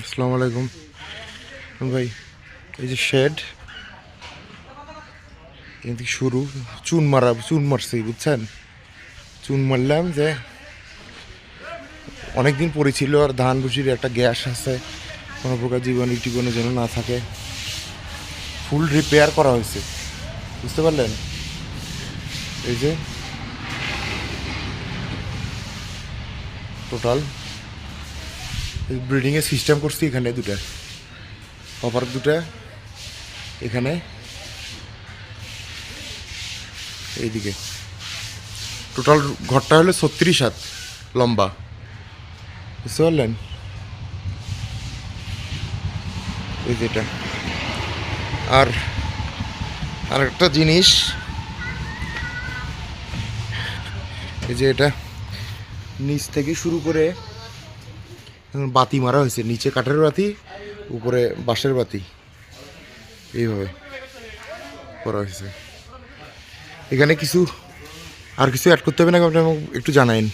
আসসালামু আলাইকুম। ভাই, এই যে শেড থেকে শুরু, চুন মারা, চুন মারছি, বুঝছেন? চুন মারলাম যে অনেকদিন পড়েছিল আর ধান ভুষির একটা গ্যাস আছে, কোনো প্রকার জীবাণু টিবাণু যেন না থাকে। ফুল রিপেয়ার করা হয়েছে, বুঝতে পারলেন? এই যে টোটাল ব্রিডিংয়ের সিস্টেম করছি এখানে দুটা। অপার দুটা, এখানে, এইদিকে। টোটাল ঘরটা হলো ছত্রিশ হাত লম্বা। বুঝতে পারলেন? এই যেটা আর আর একটা জিনিস, এই যে এটা। নিচ থেকে শুরু করে বাতি মারা হয়েছে, নিচে কাঠের বাতি, উপরে বাঁশের বাতি। এইভাবে করা হয়েছে। এখানে কিছু আর কিছু অ্যাড করতে হবে না আপনি একটু জানাইন।